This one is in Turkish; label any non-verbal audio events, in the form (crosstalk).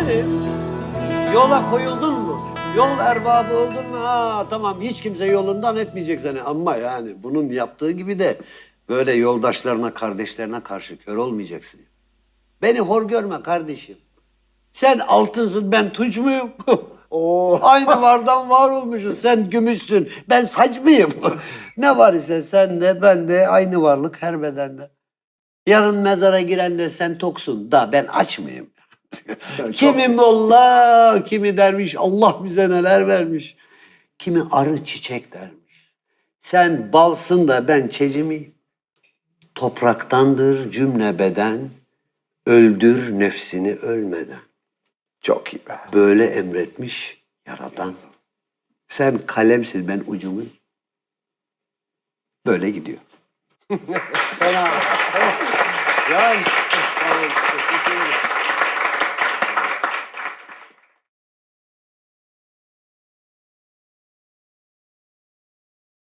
Yani yola koyuldun mu? Yol erbabı oldun mu? Ha tamam hiç kimse yolundan etmeyecek seni. Ama yani bunun yaptığı gibi de böyle yoldaşlarına, kardeşlerine karşı kör olmayacaksın. Beni hor görme kardeşim. Sen altınsın, ben tunç muyum? (laughs) Oo, aynı vardan var olmuşuz. Sen gümüşsün, ben saç mıyım? (laughs) ne var ise sen de ben de aynı varlık her bedende. Yarın mezara giren de sen toksun da ben aç mıyım? (laughs) kimi molla, kimi derviş, Allah bize neler vermiş. Kimi arı çiçek dermiş. Sen balsın da ben çecimiyim. Topraktandır cümle beden, öldür nefsini ölmeden. Çok iyi be. Böyle emretmiş yaradan. Sen kalemsin ben ucumun. Böyle gidiyor. (laughs) Ya